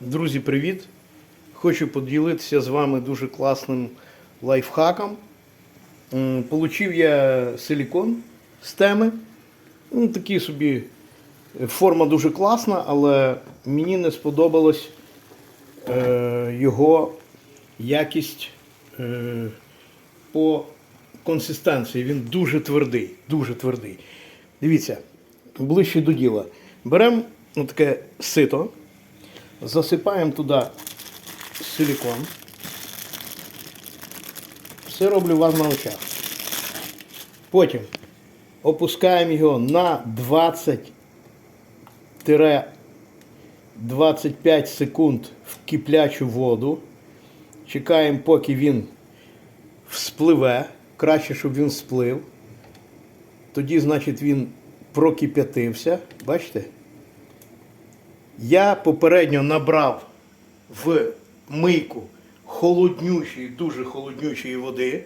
Друзі, привіт! Хочу поділитися з вами дуже класним лайфхаком. Получив я силікон з теми. Ну, такий собі е, форма дуже класна, але мені не сподобалась е, його якість е, по консистенції. Він дуже твердий, дуже твердий. Дивіться, ближче до діла. Беремо ну, таке сито. Засипаємо туди силикон. Все роблю у вас на очах. Потім опускаємо його на 20-25 секунд в киплячу воду. Чекаємо, поки він вспливе. Краще, щоб він сплив. Тоді, значить, він прокип'ятився. Бачите? Я попередньо набрав в мийку холоднючої, дуже холоднючої води,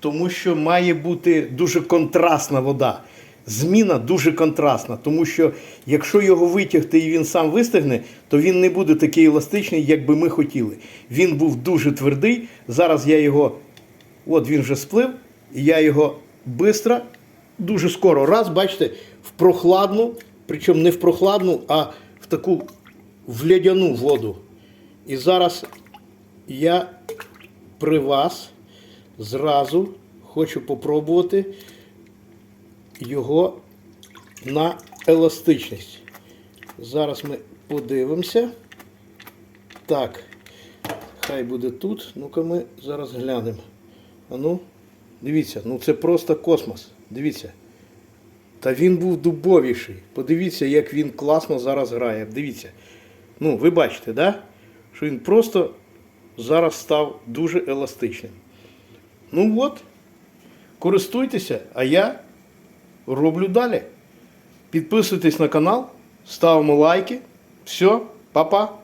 тому що має бути дуже контрастна вода. Зміна дуже контрастна, тому що якщо його витягти і він сам вистигне, то він не буде такий еластичний, як би ми хотіли. Він був дуже твердий. Зараз я його, от він вже сплив, і я його швидко, дуже скоро, раз, бачите, в прохладну, причому не в прохладну, а таку в лядяну воду. І зараз я при вас зразу хочу попробувати його на еластичність. Зараз ми подивимося. Так, хай буде тут. Ну-ка ми зараз глянемо. А ну, дивіться, ну це просто космос. Дивіться. Та він був дубовіший. Подивіться, як він класно зараз грає. Дивіться. Ну, ви бачите, да? що він просто зараз став дуже еластичним. Ну от, користуйтеся, а я роблю далі. Підписуйтесь на канал, ставимо лайки. Все, па-па.